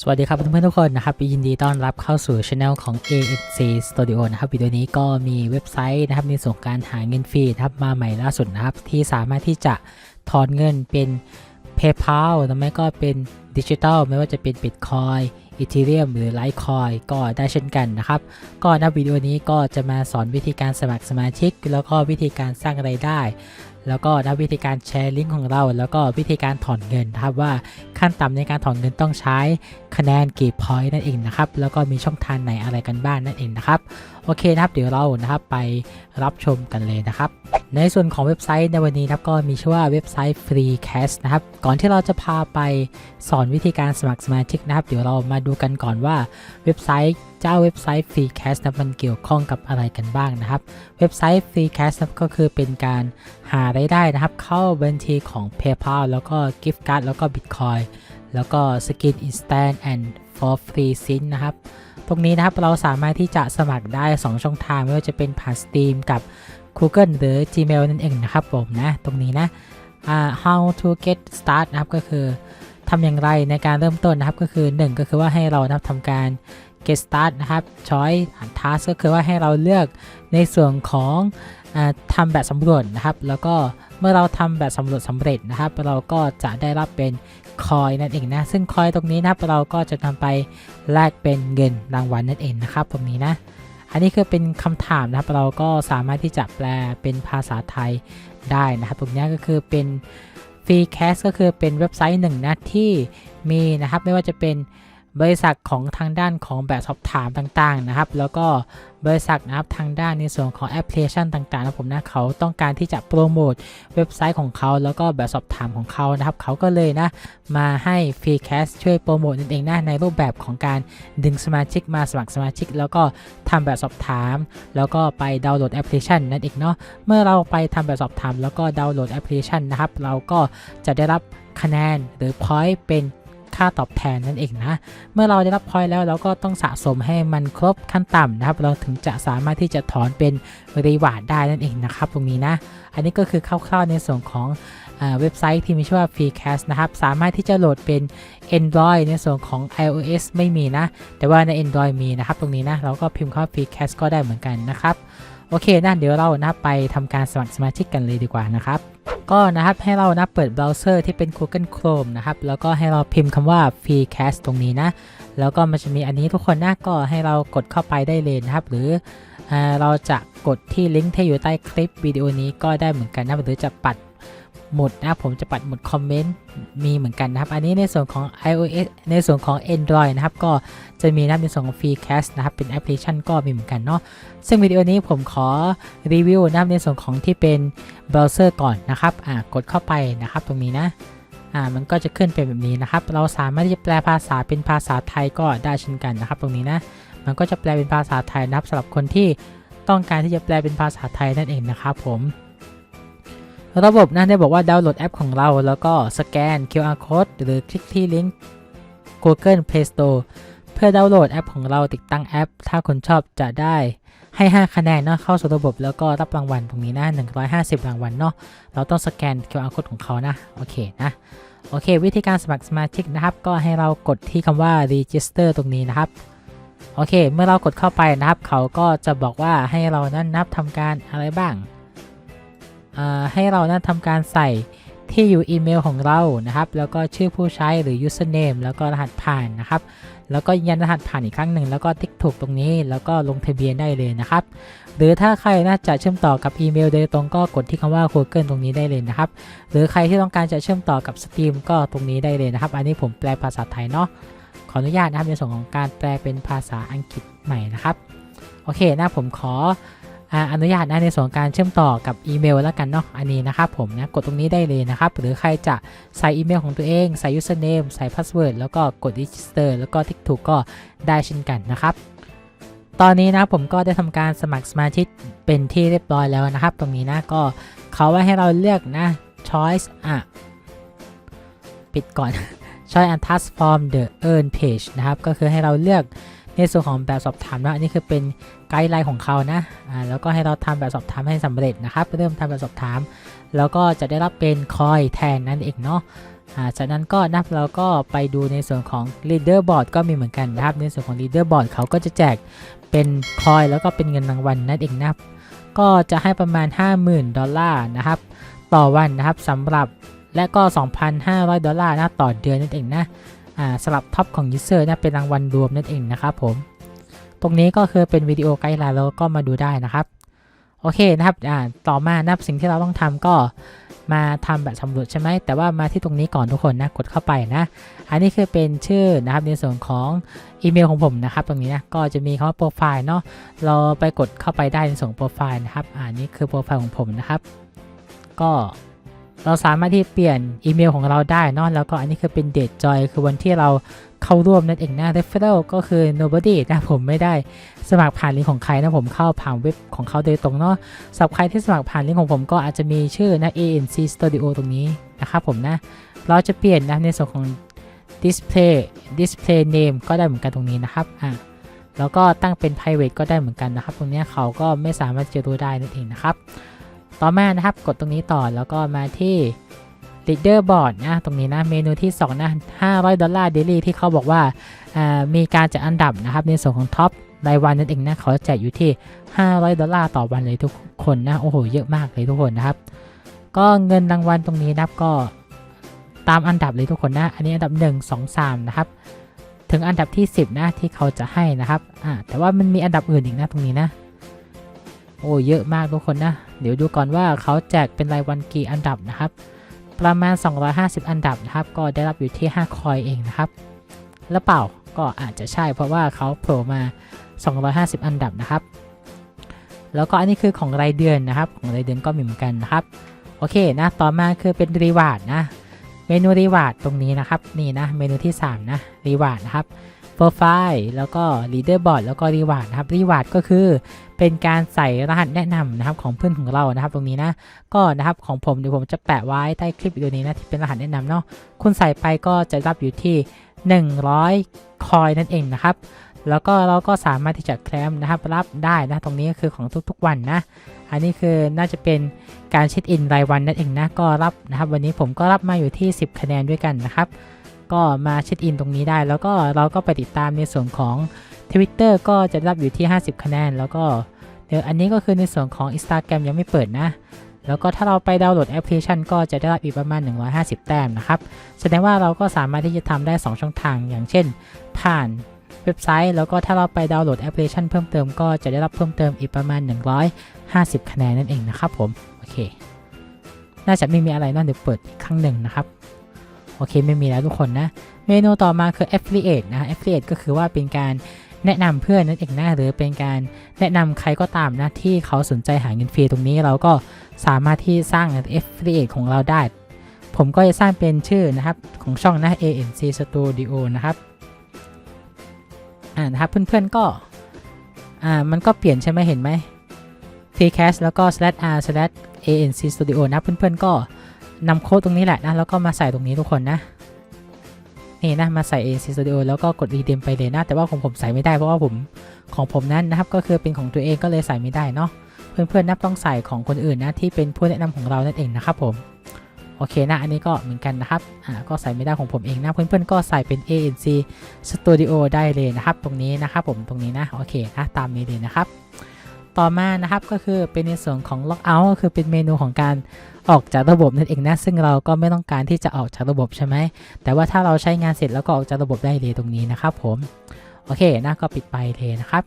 สวัสดีครับเพื่อนๆทุกคนนะครับยินดีต้อนรับเข้าสู่ช anel ของ ANC Studio นะครับวิดีโอนี้ก็มีเว็บไซต์นะครับในส่วนของการหาเงินฟรีนะครับมาใหม่ล่าสุดนะครับ ที่สามารถที่จะถอนเงินเป็น PayPal หรือไม่ก็เป็นดิจิ t a ลไม่ว่าจะเป็น Bitcoin Ethereum หรือ Litecoin ก็ได้เช่นกันนะครับ ก็ในวิดีโอนี้ก็จะมาสอนวิธีการสมัครสมาชิก แล้วก็วิธีการสร้างไรายได้ แล้วก็นะวิธีการแชร์ลิงก์ของเรา แล้วก็วิธีการถอนเงินนะครับว่าขั้นต่ำในการถอนเงินต้องใช้คะแนนกี่พอยต์นั่นเองนะครับ แล้วก็มีช่องทางไหนอะไรกันบ้างนั่นเองนะครับ โอเคนะครับ เดี๋ยวเรานะครับไปรับชมกันเลยนะครับ ในส่วนของเว็บไซต์ในวันนี้ครับก็มีชื่อว่าเว็บไซต์ FreeCast นะครับ ก่อนที่เราจะพาไปสอนวิธีการสมัครสมาชิกนะครับ เดี๋ยวเรามาดูกันก่อนว่าเว็บไซต์เจ้าเว็บไซต์ FreeCast นะมันเกี่ยวข้องกับอะไรกันบ้างนะครับ เว็บไซต์ FreeCast นะครับก็คือเป็นการหารายได้นะครับ เข้าบัญชีของ PayPal แล้วก็ Gift Card แล้วก็ Bitcoin แล้วก็ Skin Instant and for free sin นะครับ ตรงนี้นะครับเราสามารถที่จะสมัครได้ 2 ช่องทางไม่ว่าจะเป็นผ่าน Steam กับ Google หรือ Gmail นั่นเองนะครับผมนะ ตรงนี้นะอ่า how to get start นะครับก็คือทำอย่างไรในการเริ่มต้นนะครับก็คือ 1 ก็คือว่าให้เรานะครับทำการ get start นะครับ choice task ก็คือว่าให้เราเลือกในส่วนของอทำแบบสำรวจนะครับ แล้วก็เมื่อเราทำแบบสำรวจสำเร็จนะครับ เราก็จะได้รับเป็นคอยนั่นเองนะ ซึ่งคอยตรงนี้นะครับเราก็จะนำไปแลกเป็นเงินรางวัลนั่นเองนะครับตรงนี้นะ อันนี้คือเป็นคำถามนะครับ เราก็สามารถที่จะแปลเป็นภาษาไทยได้นะครับตรงนี้ก็คือเป็น Free Cast ก็คือเป็นเว็บไซต์หนึ่งนะที่มีนะครับไม่ว่าจะเป็น บริษัทของทางด้านของแบบสอบถามต่างๆนะครับ แล้วก็บริษัทนะครับทางด้านในส่วนของแอปพลิเคชันต่างๆนะผมนะเขาต้องการที่จะโปรโมทเว็บไซต์ของเขาแล้วก็แบบสอบถามของเขานะครับ เขาก็เลยนะมาให้ Free Cast ช่วยโปรโมทนั่นเองนะในรูปแบบของการดึงสมาชิกมาสมัครสมาชิก แล้วก็ทำแบบสอบถาม แล้วก็ไปดาวน์โหลดแอปพลิเคชันนั่นเองเนาะเมื่อเราไปทำแบบสอบถาม แล้วก็ดาวน์โหลดแอปพลิเคชันนะครับเราก็จะได้รับคะแนนหรือ point เป็น ค่าตอบแทนนั่นเองนะ เมื่อเราได้รับ point แล้วเราก็ต้องสะสมให้มันครบขั้นต่ำนะครับ เราถึงจะสามารถที่จะถอนเป็นรีวาร์ดได้นั่นเองนะครับ ตรงนี้นะ อันนี้ก็คือคร่าวๆในส่วนของเว็บไซต์ที่มีชื่อว่า FreeCast นะครับ สามารถที่จะโหลดเป็น Android ในส่วนของ iOS ไม่มีนะ แต่ว่าใน Android มีนะครับ ตรงนี้นะ เราก็พิมพ์เข้า FreeCast ก็ได้เหมือนกันนะครับ โอเคนะ เดี๋ยวเรานะไปทำการสมัครสมาชิกกันเลยดีกว่านะครับ ก็นะครับให้เรานะเปิดเบราว์เซอร์ที่เป็น Google Chrome นะครับแล้วก็ให้เราพิมพ์คำว่า FreeCast ตรงนี้นะ แล้วก็มันจะมีอันนี้ทุกคนนะก็ให้เรากดเข้าไปได้เลยนะครับ หรืออ่าเราจะกดที่ลิงก์ที่อยู่ใต้คลิปวิดีโอนี้ก็ได้เหมือนกันนะหรือจะปัด หมุดนะผมจะปัดหมุดคอมเมนต์มีเหมือนกันนะครับ อันนี้ในส่วนของ iOS ในส่วนของ Android นะครับ ก็จะมีนะในส่วนของ FreeCast นะครับ เป็นแอปพลิเคชันก็มีเหมือนกันเนาะซึ่งวิดีโอนี้ผมขอรีวิวนะครับในส่วนของที่เป็นเบราว์เซอร์ก่อนนะครับอ่ากดเข้าไปนะครับตรงนี้นะอ่ามันก็จะขึ้นเป็นแบบนี้นะครับ เราสามารถที่จะแปลภาษาเป็นภาษาไทยก็ได้เช่นกันนะครับ ตรงนี้นะมันก็จะแปลเป็นภาษาไทยนะครับสำหรับคนที่ต้องการที่จะแปลเป็นภาษาไทยนั่นเองนะครับผม ระบบนะได้บอกว่าดาวน์โหลดแอปของเรา แล้วก็สแกน QR code หรือคลิกที่ลิงก์ Google Play Store เพื่อดาวน์โหลดแอปของเราติดตั้งแอป ถ้าคุณชอบจะได้ให้ 5 คะแนนเนาะเข้าสู่ระบบแล้วก็รับรางวัลตรงนี้นะ150 รางวัลเนาะเราต้องสแกน QR code ของเขานะ โอเคนะโอเค วิธีการสมัครสมาชิกนะครับ ก็ให้เรากดที่คำว่า register ตรงนี้นะครับโอเค เมื่อเรากดเข้าไปนะครับ เขาก็จะบอกว่าให้เรานั้นนับทำการอะไรบ้าง ให้เรานั้นทำการใส่ที่อยู่อีเมลของเรานะครับ แล้วก็ชื่อผู้ใช้หรือ username แล้วก็รหัสผ่านนะครับ แล้วก็ยืนยันรหัสผ่านอีกครั้งหนึ่งแล้วก็ติ๊กถูกตรงนี้ แล้วก็ลงทะเบียนได้เลยนะครับ หรือถ้าใครน่าจะเชื่อมต่อกับอีเมลโดยตรงก็กดที่คำว่า Google ตรงนี้ได้เลยนะครับ หรือใครที่ต้องการจะเชื่อมต่อกับ Steam ก็ตรงนี้ได้เลยนะครับ อันนี้ผมแปลภาษาไทยเนาะ ขออนุญาตนะครับในส่วนของการแปลเป็นภาษาอังกฤษใหม่นะครับ โอเคนะผมขอ อ่าอนุญาตนะในส่วนของการเชื่อมต่อกับอีเมลแล้วกันเนาะอันนี้นะครับผมนะกดตรงนี้ได้เลยนะครับ หรือใครจะใส่อีเมลของตัวเองใส่ username ใส่ password แล้วก็กด register แล้วก็ติ๊กถูกก็ได้เช่นกันนะครับ ตอนนี้นะผมก็ได้ทำการสมัครสมาชิกเป็นที่เรียบร้อยแล้วนะครับ ตรงนี้นะก็เขาไว้ให้เราเลือกนะ choice อะปิดก่อน choice and task form the earn page นะครับก็คือให้เราเลือก ในส่วนของแบบสอบถามนะอันนี้คือเป็นไกด์ไลน์ของเขานะอ่าแล้วก็ให้เราทำแบบสอบถามให้สำเร็จนะครับเริ่มทำแบบสอบถาม แล้วก็จะได้รับเป็นคอยแทนนั่นเองเนาะอ่าจากนั้นก็นับเราก็ไปดูในส่วนของ leaderboard ก็มีเหมือนกันนะครับ ในส่วนของ leaderboard เขาก็จะแจกเป็นคอยแล้วก็เป็นเงินรางวัลนั่นเองนะก็จะให้ประมาณ 50,000 ดอลลาร์นะครับ ต่อวันนะครับสำหรับและก็ 2,500 ดอลลาร์นะต่อเดือนนั่นเองนะ สำหรับท็อปของยูเซอร์นะเป็นรางวัลรวมนั่นเองนะครับผมตรงนี้ก็คือเป็นวิดีโอไกด์ไลน์แล้วก็มาดูได้นะครับโอเคนะครับอ่าต่อมานะครับสิ่งที่เราต้องทำก็มาทำแบบสำรวจใช่ไหมแต่ว่ามาที่ตรงนี้ก่อนทุกคนนะกดเข้าไปนะ อันนี้คือเป็นชื่อนะครับในส่วนของอีเมลของผมนะครับ ตรงนี้นะก็จะมีคำว่าโปรไฟล์เนาะเราไปกดเข้าไปได้ในส่วนโปรไฟล์นะครับอ่านี่คือโปรไฟล์ของผมนะครับ ก็ เราสามารถที่เปลี่ยนอีเมลของเราได้เนาะแล้วก็อันนี้คือเป็นเดทจอยคือวันที่เราเข้าร่วมนั่นเองนะ referral ก็คือ nobody นะผมไม่ได้สมัครผ่านลิงก์ของใครนะผมเข้าผ่านเว็บของเขาโดยตรงเนาะสำหรับใครที่สมัครผ่านลิงก์ของผมก็อาจจะมีชื่อนะ ANC Studio ตรงนี้นะครับผมนะ เราจะเปลี่ยนนะในส่วนของ display display name ก็ได้เหมือนกันตรงนี้นะครับอะแล้วก็ตั้งเป็น private ก็ได้เหมือนกันนะครับ ตรงนี้เขาก็ไม่สามารถจะดูได้นั่นเองนะครับ ต่อมานะครับกดตรงนี้ต่อแล้วก็มาที่ leaderboard นะตรงนี้นะเมนูที่2นะ500 ดอลลาร์เดลี่ที่เขาบอกว่ามีการจัดอันดับนะครับในส่วนของท็อปรายวันนั่นเองนะเขาแจกอยู่ที่ 500 ดอลลาร์ต่อวันเลยทุกคนนะโอ้โหเยอะมากเลยทุกคนนะครับ ก็เงินรางวัลตรงนี้นะครับก็ตามอันดับเลยทุกคนนะ อันนี้อันดับ 1 2 3 นะครับ ถึงอันดับที่ 10 นะที่เขาจะให้นะครับอ่าแต่ว่ามันมีอันดับอื่นอีกนะตรงนี้นะ โอ้เยอะมากทุกคนนะ เดี๋ยวดูก่อนว่าเขาแจกเป็นรายวันกี่อันดับนะครับ ประมาณ 250 อันดับนะครับ ก็ได้รับอยู่ที่ 5 คอยเองนะครับ แล้วเปล่าก็อาจจะใช่เพราะว่าเขาโผล่มา 250 อันดับนะครับ แล้วก็อันนี้คือของรายเดือนนะครับ ของรายเดือนก็มีเหมือนกันนะครับ โอเคนะ ต่อมาคือเป็นรีวาร์ดนะ เมนูรีวาร์ดตรงนี้นะครับ นี่นะ เมนูที่ 3 นะ รีวาร์ดนะครับ โปรไฟล์แล้วก็ leaderboard แล้วก็รีวาร์ดนะครับรีวาร์ดก็คือเป็นการใส่รหัสแนะนำนะครับของเพื่อนของเรานะครับ ตรงนี้นะก็นะครับของผมเดี๋ยวผมจะแปะไว้ใต้คลิปวิดีโอนี้นะที่เป็นรหัสแนะนำเนาะคุณใส่ไปก็จะรับอยู่ที่ 100 คอยนั่นเองนะครับ แล้วก็เราก็สามารถที่จะแคลมนะครับรับได้นะตรงนี้ก็คือของทุกๆวันนะ อันนี้คือน่าจะเป็นการเช็คอินรายวันนั่นเองนะก็รับนะครับ วันนี้ผมก็รับมาอยู่ที่ 10 คะแนนด้วยกันนะครับ ก็มาเช็คอินตรงนี้ได้ แล้วก็เราก็ไปติดตามในส่วนของ Twitter ก็จะรับอยู่ที่ 50 คะแนน แล้วก็เดี๋ยวอันนี้ก็คือในส่วนของ Instagram ยังไม่เปิดนะ แล้วก็ถ้าเราไปดาวน์โหลดแอปพลิเคชัน ก็จะได้รับอีกประมาณ 150 แต้มนะครับ แสดงว่าเราก็สามารถที่จะทำได้ 2 ช่องทาง อย่างเช่น ผ่านเว็บไซต์ แล้วก็ถ้าเราไปดาวน์โหลดแอปพลิเคชันเพิ่มเติมก็จะได้รับเพิ่มเติมอีกประมาณ 150 คะแนนนั่นเองนะครับผม โอเค น่าจะไม่มีอะไรน่าเดี๋ยวเปิดอีกครั้งหนึ่งนะครับ โอเคไม่มีแล้วทุกคนนะ เมนูต่อมาคือ affiliate นะ affiliate ก็คือว่าเป็นการแนะนำเพื่อนนั่นเองนะหรือเป็นการแนะนำใครก็ตามนะที่เขาสนใจหาเงินฟรีตรงนี้เราก็สามารถที่สร้าง affiliate ของเราได้ ผมก็จะสร้างเป็นชื่อนะครับของช่องนะ ANC Studio นะครับอ่านะครับเพื่อนๆก็อ่ามันก็เปลี่ยนใช่ไหมเห็นไหม freecast แล้วก็ slash r slash ANC Studio นะเพื่อนๆก็ นำโค้ดตรงนี้แหละนะ แล้วก็มาใส่ตรงนี้ทุกคนนะ นี่นะ มาใส่ AC Studio แล้วก็กด redeem ไปเลยนะ แต่ว่าของผมใส่ไม่ได้เพราะว่าผมของผมนั้นนะครับ ก็คือเป็นของตัวเองก็เลยใส่ไม่ได้เนาะ เพื่อนๆนับต้องใส่ของคนอื่นนะ ที่เป็นผู้แนะนำของเรานั่นเองนะครับผมโอเคนะ อันนี้ก็เหมือนกันนะครับ อ่า ก็ใส่ไม่ได้ของผมเองนะ เพื่อนๆ ก็ใส่เป็น ANC Studio ได้เลยนะครับ ตรงนี้นะครับผม ตรงนี้นะ โอเคนะ ตามนี้เลยนะครับ ต่อมานะครับ ก็คือเป็นในส่วนของ lockout ก็คือเป็นเมนูของการ ออกจากระบบนั่นเองนะซึ่งเราก็ไม่ต้องการที่จะออกจากระบบใช่ไหมแต่ว่าถ้าเราใช้งานเสร็จแล้วก็ออกจากระบบได้เลยตรงนี้นะครับผมโอเคนะก็ปิดไปเลยนะครับ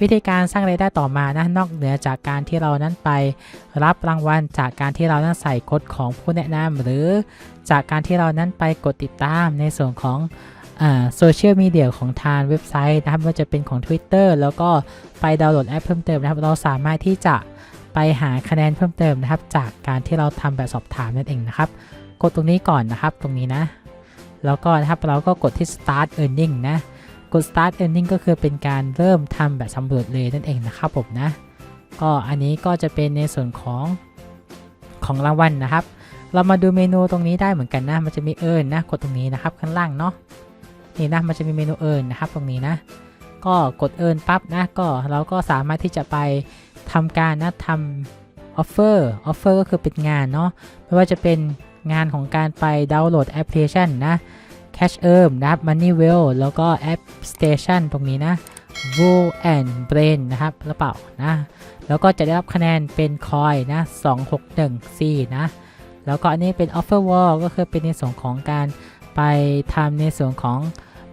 วิธีการสร้างรายได้ต่อมานะนอกเหนือจากการที่เรานั้นไปรับรางวัลจากการที่เรานั้นใส่กฎของผู้แนะนำหรือจากการที่เรานั้นไปกดติดตามในส่วนของโซเชียลมีเดียของทางเว็บไซต์นะครับไม่ว่าจะเป็นของ Twitter แล้วก็ไปดาวน์โหลดแอปเพิ่มเติมนะครับ เราสามารถที่จะ ไปหาคะแนนเพิ่มเติมนะครับ จากการที่เราทำแบบสอบถามนั่นเองนะครับ กดตรงนี้ก่อนนะครับตรงนี้นะ แล้วก็นะครับเราก็กดที่ start earning นะ กด start earning ก็คือเป็นการเริ่มทำแบบสำรวจเลยนั่นเองนะครับผมนะ ก็อันนี้ก็จะเป็นในส่วนของของรางวัลนะครับ เรามาดูเมนูตรงนี้ได้เหมือนกันนะ มันจะมีเอิญนะ กดตรงนี้นะครับข้างล่างเนาะ นี่นะ มันจะมีเมนูเอิญนะครับ ตรงนี้นะ ก็กดเอิญปั๊บนะ ก็เราก็สามารถที่จะไป ทำการนะทำออฟเฟอร์ออฟเฟอร์ก็คือเป็นงานเนาะไม่ว่าจะเป็นงานของการไปดาวน์โหลดแอปพลิเคชันนะ Cash Earn นะครับ Moneywell แล้วก็ App Station ตรงนี้นะ w o o and Brain นะครับหรือเปล่านะ แล้วก็จะได้รับคะแนนเป็นคอยนะ2614 นะ แล้วก็อันนี้เป็น Offer Wall ก็คือเป็นในส่วนของการไปทำในส่วนของ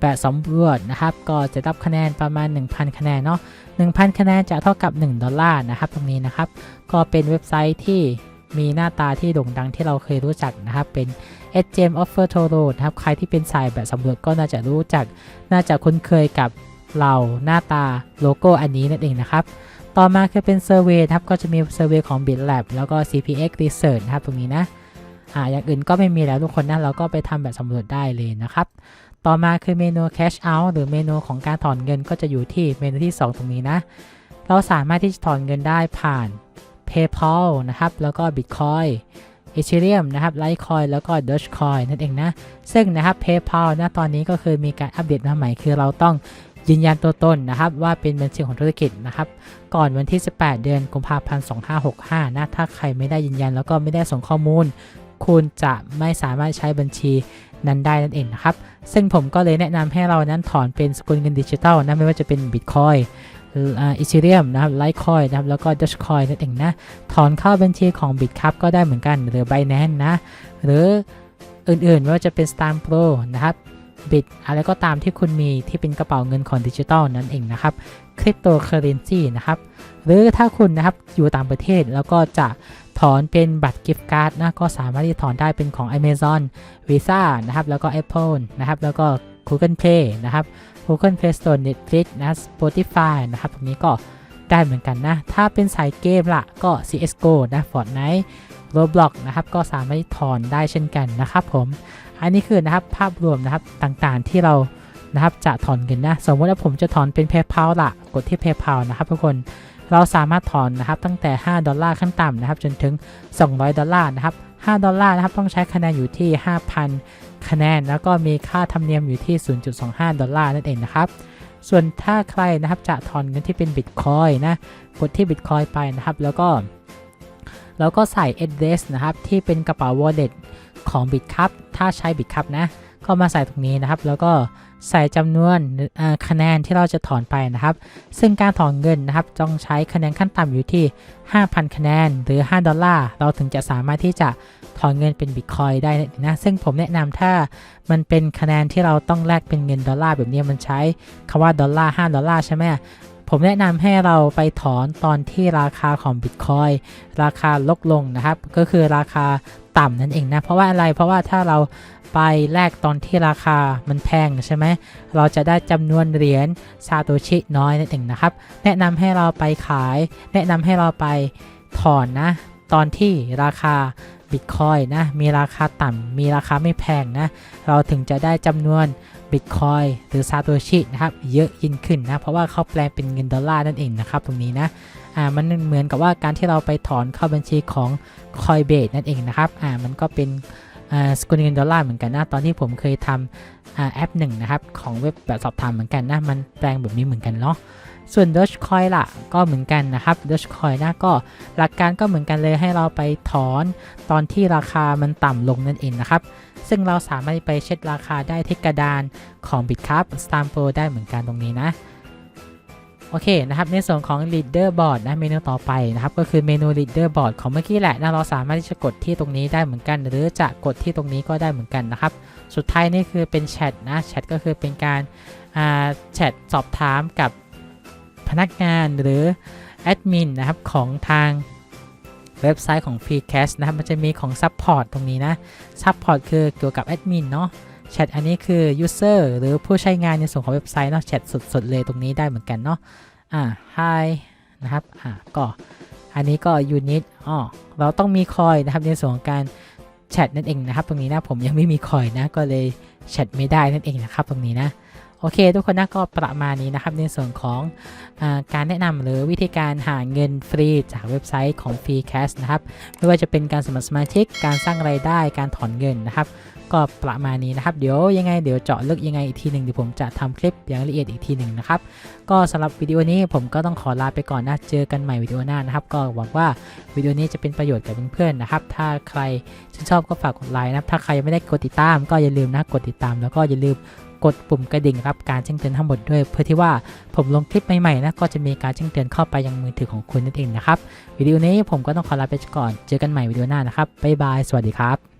แบบสำรวจนะครับ ก็จะรับคะแนนประมาณ 1,000 คะแนนเนาะ 1,000 คะแนนจะเท่ากับ 1 ดอลลาร์นะครับ ตรงนี้นะครับ ก็เป็นเว็บไซต์ที่มีหน้าตาที่โด่งดังที่เราเคยรู้จักนะครับ เป็น SGM Offer t o r o นะครับ ใครที่เป็นสายแบบสำรวจก็น่าจะรู้จัก น่าจะคุ้นเคยกับเราหน้าตาโลโก้อันนี้นั่นเองนะครับ ต่อมาคือเป็นเซอร์เวยครับ ก็จะมีเซอร์เวยของ BitLab แล้วก็ CPX Research นะครับ ตรงนี้นะ อ่า อย่างอื่นก็ไม่มีแล้วทุกคนนะ เราก็ไปทำแบบสำรวจได้เลยนะครับ ต่อมาคือเมนู Cash Out หรือเมนูของการถอนเงินก็จะอยู่ที่เมนูที่ 2 ตรงนี้นะ เราสามารถที่จะถอนเงินได้ผ่าน PayPal นะครับ แล้วก็ Bitcoin Ethereum นะครับ Litecoin แล้วก็ Dogecoin นั่นเองนะ ซึ่งนะครับ PayPal นะตอนนี้ก็คือมีการอัปเดตมาใหม่คือเราต้องยืนยันตัวตนนะครับ ว่าเป็นบัญชีของธุรกิจนะครับ ก่อนวันที่ 18 เดือนกุมภาพันธ์ 2565 นะ ถ้าใครไม่ได้ยืนยันแล้วก็ไม่ได้ส่งข้อมูล คุณจะไม่สามารถใช้บัญชี นั้นได้นั่นเองนะครับ ซึ่งผมก็เลยแนะนำให้เรานั้นถอนเป็นสกุลเงินดิจิทัลนะไม่ว่าจะเป็น Bitcoin อีเทเรียมนะครับไลท์คอยนะครับ แล้วก็ดัชคอยนั่นเองนะ ถอนเข้าบัญชีของ Bitcup ก็ได้เหมือนกัน หรือ Binance นะ หรืออื่นๆ ไม่ว่าจะเป็น Star Pro นะครับบิตอะไรก็ตามที่คุณมีที่เป็นกระเป๋าเงินของดิจิทัลนั่นเองนะครับคริปโตเคอเรนซีนะครับ หรือถ้าคุณนะครับอยู่ต่างประเทศแล้วก็จะ ถอนเป็นบัตรกิฟต์การ์ดนะก็สามารถที่ถอนได้เป็นของ Amazon Visa นะครับแล้วก็ Apple นะครับแล้วก็ Google Play นะครับ Google Play Store Netflix นะ Spotify นะครับตรงนี้ก็ได้เหมือนกันนะ ถ้าเป็นสายเกมละก็ CSGO นะ Fortnite Roblox นะครับก็สามารถถอนได้เช่นกันนะครับผม อันนี้คือนะครับภาพรวมนะครับต่างๆที่เรานะครับจะถอนเงินนะ สมมติว่าผมจะถอนเป็น PayPal ละกดที่ PayPal นะครับทุกคน เราสามารถถอนนะครับตั้งแต่ 5 ดอลลาร์ขั้นต่ำนะครับจนถึง 200 ดอลลาร์นะครับ 5 ดอลลาร์นะครับต้องใช้คะแนนอยู่ที่ 5,000 คะแนน แล้วก็มีค่าธรรมเนียมอยู่ที่ 0.25 ดอลลาร์นั่นเองนะครับส่วนถ้าใครนะครับจะถอนเงินที่เป็น Bitcoin นะกดที่ Bitcoin ไปนะครับแล้วก็แล้วก็ใส่ address นะครับที่เป็นกระเป๋า wallet ของ Bitcup ถ้าใช้ Bitcup นะก็มาใส่ตรงนี้นะครับ แล้วก็ ใส่จำนวนคะแนนที่เราจะถอนไปนะครับ ซึ่งการถอนเงินนะครับต้องใช้คะแนนขั้นต่ำอยู่ที่ 5,000 คะแนนหรือ 5 ดอลลาร์ เราถึงจะสามารถที่จะถอนเงินเป็นบิตคอยได้นะ ซึ่งผมแนะนำถ้ามันเป็นคะแนนที่เราต้องแลกเป็นเงินดอลลาร์แบบนี้มันใช้คำว่าดอลลาร์5ดอลลาร์ใช่ไหม ผมแนะนำให้เราไปถอนตอนที่ราคาของ Bitcoin ราคาลดลงนะครับ ก็คือราคาต่ำนั่นเองนะ เพราะว่าอะไร เพราะว่าถ้าเราไปแลกตอนที่ราคามันแพงใช่ไหม เราจะได้จำนวนเหรียญซาโตชิน้อยนั่นเองนะครับ แนะนำให้เราไปขาย แนะนำให้เราไปถอนนะ ตอนที่ราคา Bitcoin นะ มีราคาต่ำ มีราคาไม่แพงนะ เราถึงจะได้จำนวน Bitcoin หรือซาโตชินะครับเยอะยิ่งขึ้นนะ เพราะว่าเขาแปลงเป็นเงินดอลลาร์นั่นเองนะครับตรงนี้นะอ่ามันเหมือนกับว่าการที่เราไปถอนเข้าบัญชีของ Coinbase นั่นเองนะครับอ่ามันก็เป็นอ่าสกุลเงินดอลลาร์เหมือนกันนะ ตอนที่ผมเคยทำอ่าแอปหนึ่งนะครับ ของเว็บแบบสอบถามเหมือนกันนะ มันแปลงแบบนี้เหมือนกันเนาะ ส่วน Dogecoin ล่ะก็เหมือนกันนะครับ Dogecoin นะก็หลักการก็เหมือนกันเลยให้เราไปถอนตอนที่ราคามันต่ำลงนั่นเองนะครับ ซึ่งเราสามารถไปเช็คราคาได้ที่กระดานของ Bitcup s t a m p o ได้เหมือนกันตรงนี้นะ โอเคนะครับในส่วนของ Leaderboard นะเมนูต่อไปนะครับ ก็คือเมนู Leaderboard ของเมื่อกี้แหละนะเราสามารถที่จะกดที่ตรงนี้ได้เหมือนกัน หรือจะกดที่ตรงนี้ก็ได้เหมือนกันนะครับ สุดท้ายนี่คือเป็นแชทนะแชทก็คือเป็นการแชทสอบถามกับ พนักงานหรือแอดมินนะครับของทางเว็บไซต์ของ Freecast นะครับ มันจะมีของ Support ตรงนี้นะ Support คือเกี่ยวกับแอดมินเนาะแชทอันนี้คือ User หรือผู้ใช้งานในส่วนของเว็บไซต์เนาะแชทสดๆเลยตรงนี้ได้เหมือนกันเนาะอ่า Hi นะครับอ่าก็อันนี้ก็ Unit อ๋อเราต้องมีคอยนะครับในส่วนของการแชทนั่นเองนะครับ ตรงนี้นะผมยังไม่มีคอยนะก็เลยแชทไม่ได้นั่นเองนะครับตรงนี้นะ โอเค ทุกคนนะก็ประมาณนี้นะครับในส่วนของอการแนะนำหรือวิธีการหาเงินฟรีจากเว็บไซต์ของ Freecast นะครับไม่ว่าจะเป็นการสมัครสมาชิกการสร้างไรายได้การถอนเงินนะครับ ก็ประมาณนี้นะครับ เดี๋ยวยังไงเดี๋ยวเจาะลึกยังไงอีกทีหนึ่งเดี๋ยวผมจะทำคลิปอย่างละเอียดอีกทีหนึ่งนะครับก็สำหรับวิดีโอนี้ผมก็ต้องขอลาไปก่อนนะเจอกันใหม่วิดีโอหน้านะครับ ก็หวังว่าวิดีโอนี้จะเป็นประโยชน์กับเพื่อนๆนะครับ ถ้าใครถ้าชอบก็ฝากกดไลค์นะครับถ้าใครยังไม่ได้กดติดตาม ก็อย่าลืมนะกดติดตามแล้วก็อย่าลืม กดปุ่มกระดิ่งรับการแจ้งเตือนทั้งหมดด้วย เพื่อที่ว่าผมลงคลิปใหม่ๆนะก็จะมีการแจ้งเตือนเข้าไปยังมือถือของคุณนั่นเองนะครับวิดีโอนี้ผมก็ต้องขอลาไปก่อนเจอกันใหม่วิดีโอหน้านะครับบ๊ายบายสวัสดีครับ